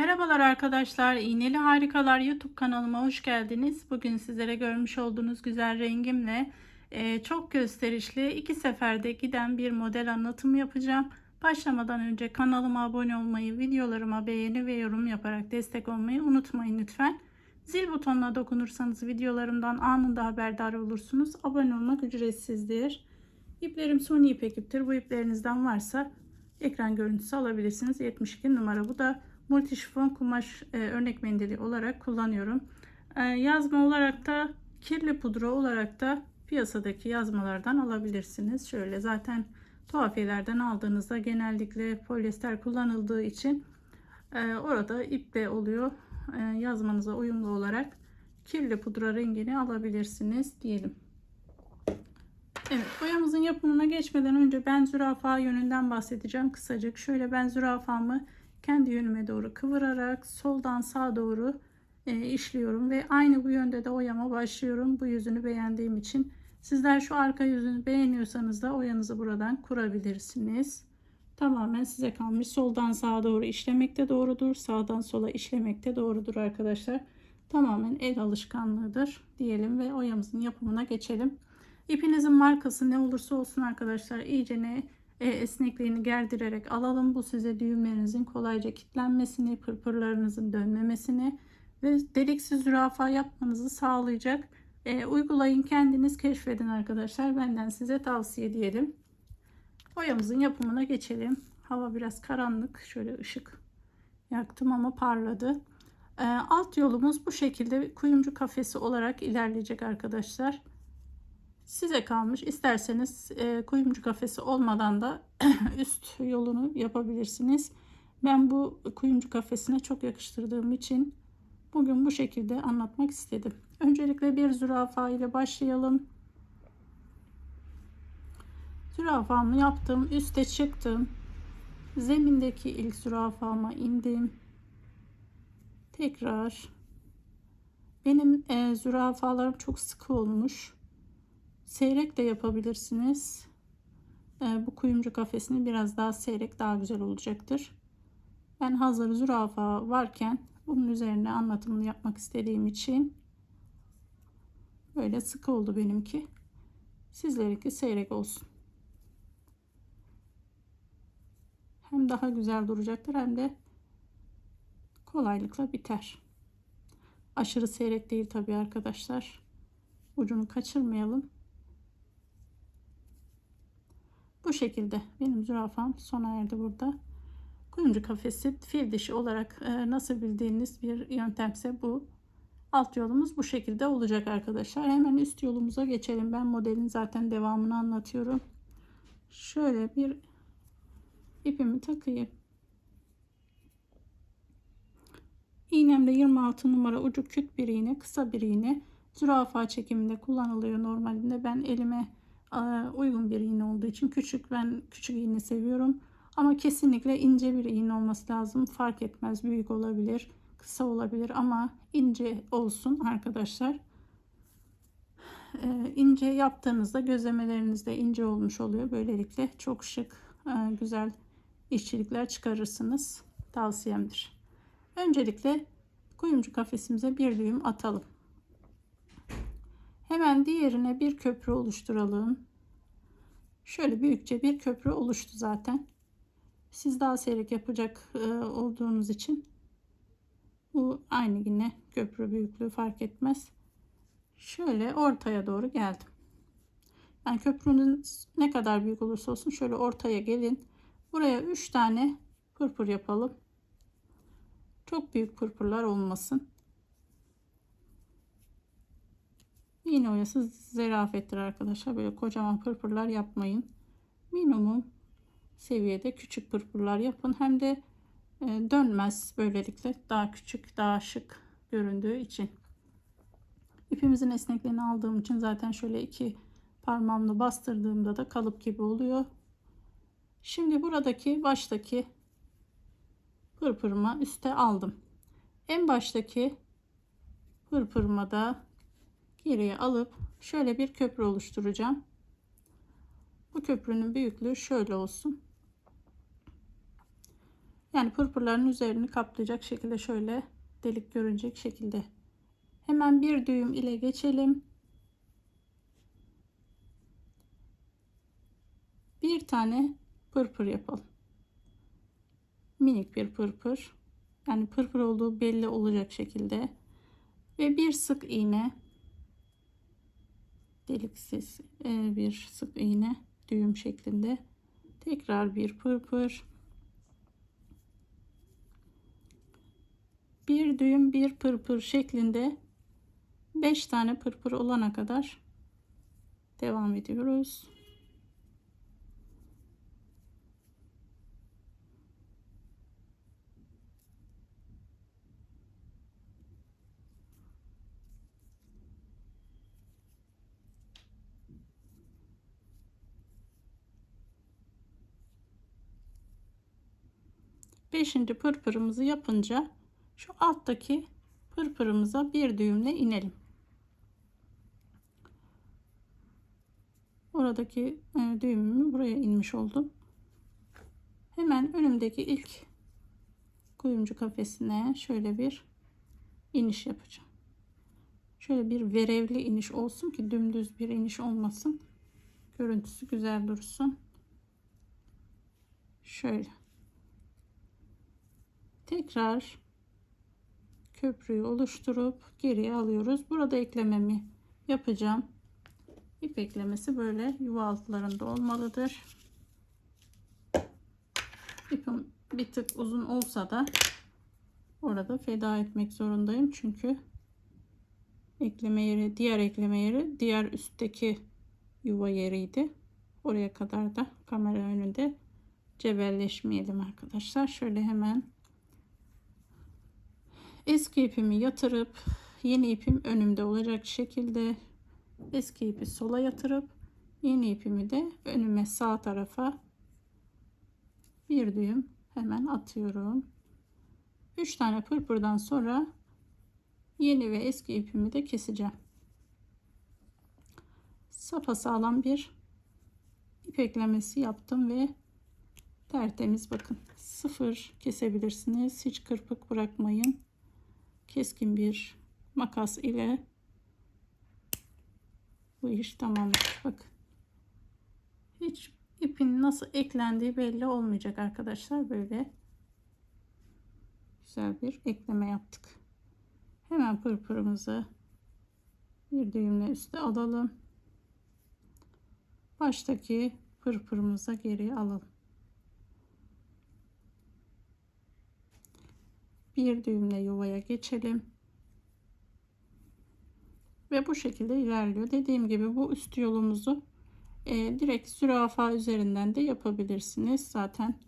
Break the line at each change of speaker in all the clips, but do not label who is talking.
Merhabalar arkadaşlar. İğneli Harikalar YouTube kanalıma hoş geldiniz. Bugün sizlere görmüş olduğunuz güzel rengimle e, çok gösterişli iki seferde giden bir model anlatımı yapacağım. Başlamadan önce kanalıma abone olmayı, videolarıma beğeni ve yorum yaparak destek olmayı unutmayın lütfen. Zil butonuna dokunursanız videolarımdan anında haberdar olursunuz. Abone olmak ücretsizdir. İplerim suni ipek iptir. Bu iplerinizden varsa ekran görüntüsü alabilirsiniz. 72 numara. Bu da multi şifon kumaş e, örnek mendili olarak kullanıyorum. E, yazma olarak da kirli pudra olarak da piyasadaki yazmalardan alabilirsiniz. Şöyle zaten tuhafiyelerden aldığınızda genellikle polyester kullanıldığı için e, orada iple oluyor. E, yazmanıza uyumlu olarak kirli pudra rengini alabilirsiniz diyelim. Evet boyamızın yapımına geçmeden önce ben zürafa yönünden bahsedeceğim kısacık. Şöyle ben zürafamı kendi yönüme doğru kıvırarak soldan sağa doğru e, işliyorum ve aynı bu yönde de oyama başlıyorum. Bu yüzünü beğendiğim için sizler şu arka yüzünü beğeniyorsanız da oyanızı buradan kurabilirsiniz. Tamamen size kalmış. Soldan sağa doğru işlemekte doğrudur. Sağdan sola işlemekte doğrudur arkadaşlar. Tamamen el alışkanlığıdır diyelim ve oyamızın yapımına geçelim. İpinizin markası ne olursa olsun arkadaşlar iyice ne esnekliğini gerdirerek alalım. Bu size düğümlerinizin kolayca kilitlenmesini, pırpırlarınızın dönmemesini ve deliksiz zürafa yapmanızı sağlayacak. E, uygulayın kendiniz keşfedin arkadaşlar. Benden size tavsiye diyelim. Boyamızın yapımına geçelim. Hava biraz karanlık. Şöyle ışık yaktım ama parladı. E, alt yolumuz bu şekilde kuyumcu kafesi olarak ilerleyecek arkadaşlar. Size kalmış. İsterseniz e, kuyumcu kafesi olmadan da üst yolunu yapabilirsiniz. Ben bu kuyumcu kafesine çok yakıştırdığım için bugün bu şekilde anlatmak istedim. Öncelikle bir zürafa ile başlayalım. Zürafamı yaptım. Üste çıktım. Zemindeki ilk zürafama indim. Tekrar benim e, zürafalarım çok sıkı olmuş. Seyrek de yapabilirsiniz. Ee, bu kuyumcu kafesini biraz daha seyrek daha güzel olacaktır. Ben hazır zürafa varken bunun üzerine anlatımını yapmak istediğim için böyle sıkı oldu benimki. Sizlerinki seyrek olsun. Hem daha güzel duracaktır hem de kolaylıkla biter. Aşırı seyrek değil tabii arkadaşlar. Ucunu kaçırmayalım. Bu şekilde benim zürafam sona erdi burada. Kuyumcu kafesi fil dişi olarak e, nasıl bildiğiniz bir yöntemse bu. Alt yolumuz bu şekilde olacak arkadaşlar. Hemen üst yolumuza geçelim. Ben modelin zaten devamını anlatıyorum. Şöyle bir ipimi takayım. İğnemde 26 numara ucu küt bir iğne, kısa bir iğne. Zürafa çekiminde kullanılıyor normalde. Ben elime uygun bir iğne olduğu için küçük ben küçük iğne seviyorum. Ama kesinlikle ince bir iğne olması lazım. Fark etmez büyük olabilir, kısa olabilir ama ince olsun arkadaşlar. Ee, ince yaptığınızda gözlemeleriniz de ince olmuş oluyor. Böylelikle çok şık, e, güzel işçilikler çıkarırsınız. Tavsiyemdir. Öncelikle kuyumcu kafesimize bir düğüm atalım. Hemen diğerine bir köprü oluşturalım. Şöyle büyükçe bir köprü oluştu zaten. Siz daha seyrek yapacak e, olduğunuz için bu aynı yine köprü büyüklüğü fark etmez. Şöyle ortaya doğru geldim. Yani köprünün ne kadar büyük olursa olsun şöyle ortaya gelin. Buraya 3 tane pırpır yapalım. Çok büyük pırpırlar olmasın. Yine oyası zerafettir arkadaşlar. Böyle kocaman pırpırlar yapmayın. Minimum seviyede küçük pırpırlar yapın. Hem de e, dönmez böylelikle. Daha küçük, daha şık göründüğü için. İpimizin esnekliğini aldığım için zaten şöyle iki parmağımla bastırdığımda da kalıp gibi oluyor. Şimdi buradaki baştaki pırpırımı üste aldım. En baştaki pırpırıma da geriye alıp şöyle bir köprü oluşturacağım. Bu köprünün büyüklüğü şöyle olsun. Yani pırpırların üzerini kaplayacak şekilde şöyle delik görünecek şekilde. Hemen bir düğüm ile geçelim. Bir tane pırpır yapalım. Minik bir pırpır. Yani pırpır olduğu belli olacak şekilde. Ve bir sık iğne. Deliksiz e, bir sık iğne düğüm şeklinde. Tekrar bir pırpır. Bir düğüm bir pırpır şeklinde 5 tane pırpır olana kadar devam ediyoruz. Beşinci pırpırımızı yapınca şu alttaki pırpırımıza bir düğümle inelim. Oradaki e, düğümümü buraya inmiş oldum. Hemen önümdeki ilk kuyumcu kafesine şöyle bir iniş yapacağım. Şöyle bir verevli iniş olsun ki dümdüz bir iniş olmasın. Görüntüsü güzel dursun. Şöyle. Tekrar köprüyü oluşturup geriye alıyoruz. Burada eklememi yapacağım. İp eklemesi böyle yuva altlarında olmalıdır. İpim bir tık uzun olsa da orada feda etmek zorundayım. Çünkü ekleme yeri, diğer ekleme yeri diğer üstteki yuva yeriydi. Oraya kadar da kamera önünde cebelleşmeyelim arkadaşlar. Şöyle hemen eski ipimi yatırıp yeni ipim önümde olacak şekilde eski ipi sola yatırıp yeni ipimi de önüme sağ tarafa bir düğüm hemen atıyorum. 3 tane pırpırdan sonra yeni ve eski ipimi de keseceğim. Sapa sağlam bir ip eklemesi yaptım ve tertemiz bakın sıfır kesebilirsiniz hiç kırpık bırakmayın keskin bir makas ile bu iş tamamdır. Bakın. Hiç ipin nasıl eklendiği belli olmayacak arkadaşlar. Böyle güzel bir ekleme yaptık. Hemen pırpırımızı bir düğümle üste alalım. Baştaki pırpırımıza geri alalım. Bir düğümle yuvaya geçelim. Ve bu şekilde ilerliyor. Dediğim gibi bu üst yolumuzu e, direkt zürafa üzerinden de yapabilirsiniz. Zaten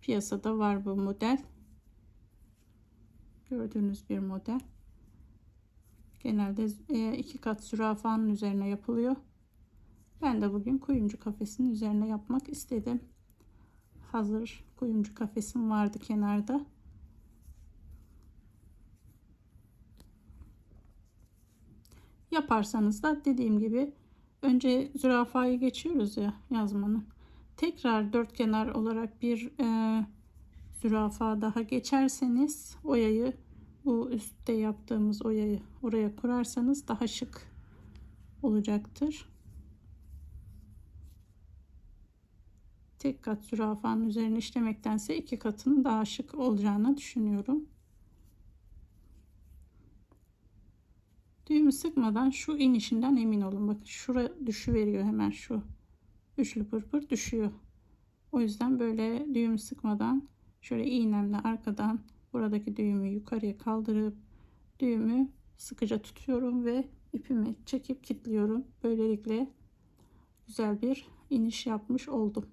piyasada var bu model. Gördüğünüz bir model. Genelde e, iki kat zürafanın üzerine yapılıyor. Ben de bugün kuyumcu kafesinin üzerine yapmak istedim. Hazır kuyumcu kafesim vardı kenarda. Yaparsanız da dediğim gibi önce zürafayı geçiyoruz ya yazmanın. Tekrar dört kenar olarak bir e, zürafa daha geçerseniz oyayı bu üstte yaptığımız oyayı oraya kurarsanız daha şık olacaktır. Tek kat zürafanın üzerine işlemektense iki katının daha şık olacağını düşünüyorum. Düğümü sıkmadan şu inişinden emin olun. Bakın şura düşüveriyor hemen şu. Üçlü pırpır düşüyor. O yüzden böyle düğümü sıkmadan şöyle iğnemle arkadan buradaki düğümü yukarıya kaldırıp düğümü sıkıca tutuyorum ve ipimi çekip kilitliyorum. Böylelikle güzel bir iniş yapmış oldum.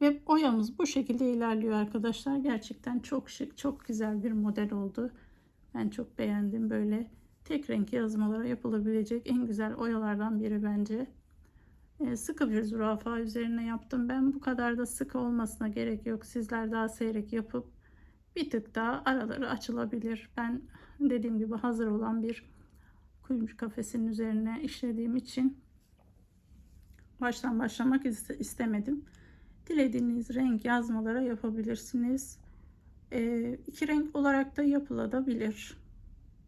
Ve oyamız bu şekilde ilerliyor arkadaşlar. Gerçekten çok şık, çok güzel bir model oldu. Ben çok beğendim. Böyle tek renk yazmalara yapılabilecek en güzel oyalardan biri bence. Ee, sıkı bir zürafa üzerine yaptım. Ben bu kadar da sıkı olmasına gerek yok. Sizler daha seyrek yapıp bir tık daha araları açılabilir. Ben dediğim gibi hazır olan bir kuyumcu kafesinin üzerine işlediğim için baştan başlamak istemedim. dilediğiniz renk yazmalara yapabilirsiniz. Ee, iki renk olarak da yapılabilir.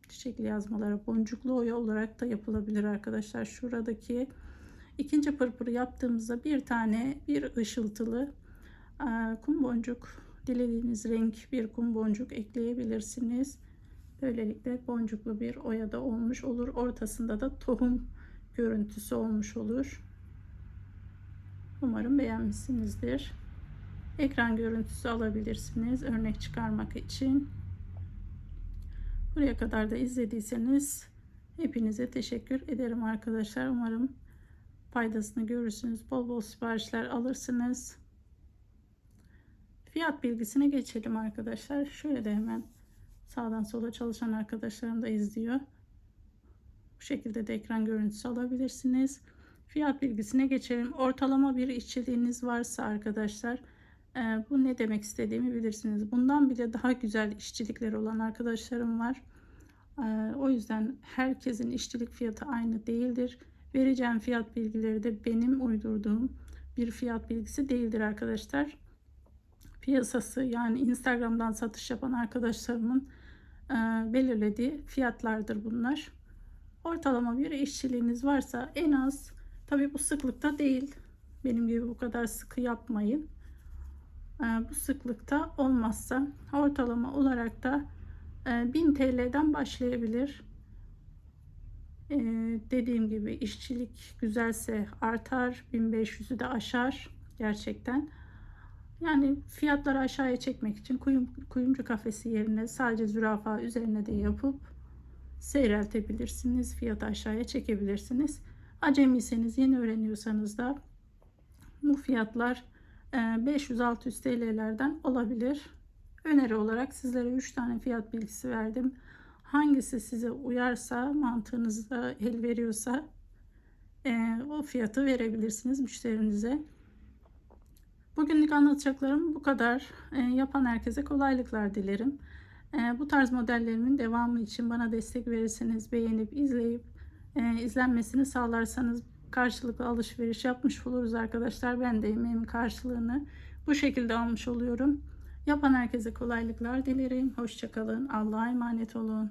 Çiçekli yazmalara boncuklu oya olarak da yapılabilir arkadaşlar. Şuradaki ikinci pırpırı yaptığımızda bir tane bir ışıltılı e, kum boncuk dilediğiniz renk bir kum boncuk ekleyebilirsiniz. Böylelikle boncuklu bir oya da olmuş olur. Ortasında da tohum görüntüsü olmuş olur. Umarım beğenmişsinizdir. Ekran görüntüsü alabilirsiniz örnek çıkarmak için. Buraya kadar da izlediyseniz hepinize teşekkür ederim arkadaşlar. Umarım faydasını görürsünüz. Bol bol siparişler alırsınız. Fiyat bilgisine geçelim arkadaşlar. Şöyle de hemen sağdan sola çalışan arkadaşlarım da izliyor. Bu şekilde de ekran görüntüsü alabilirsiniz. Fiyat bilgisine geçelim. Ortalama bir işçiliğiniz varsa arkadaşlar e, bu ne demek istediğimi bilirsiniz. Bundan bile daha güzel işçilikleri olan arkadaşlarım var. E, o yüzden herkesin işçilik fiyatı aynı değildir. Vereceğim fiyat bilgileri de benim uydurduğum bir fiyat bilgisi değildir arkadaşlar. Piyasası yani Instagram'dan satış yapan arkadaşlarımın e, belirlediği fiyatlardır bunlar. Ortalama bir işçiliğiniz varsa en az tabi bu sıklıkta değil. Benim gibi bu kadar sıkı yapmayın. E, bu sıklıkta olmazsa ortalama olarak da e, 1000 TL'den başlayabilir. E, dediğim gibi işçilik güzelse artar 1500'ü de aşar gerçekten. Yani fiyatları aşağıya çekmek için kuyum, kuyumcu kafesi yerine sadece zürafa üzerine de yapıp seyreltebilirsiniz. Fiyatı aşağıya çekebilirsiniz. Acemiyseniz yeni öğreniyorsanız da bu fiyatlar 500-600 TL'lerden olabilir. Öneri olarak sizlere 3 tane fiyat bilgisi verdim. Hangisi size uyarsa, mantığınızda el veriyorsa e, o fiyatı verebilirsiniz müşterinize. Bugünlük anlatacaklarım bu kadar. E, yapan herkese kolaylıklar dilerim. E, bu tarz modellerimin devamı için bana destek verirseniz, beğenip izleyip izlenmesini sağlarsanız karşılıklı alışveriş yapmış oluruz arkadaşlar. Ben de emeğimin karşılığını bu şekilde almış oluyorum. Yapan herkese kolaylıklar dilerim. Hoşçakalın. Allah'a emanet olun.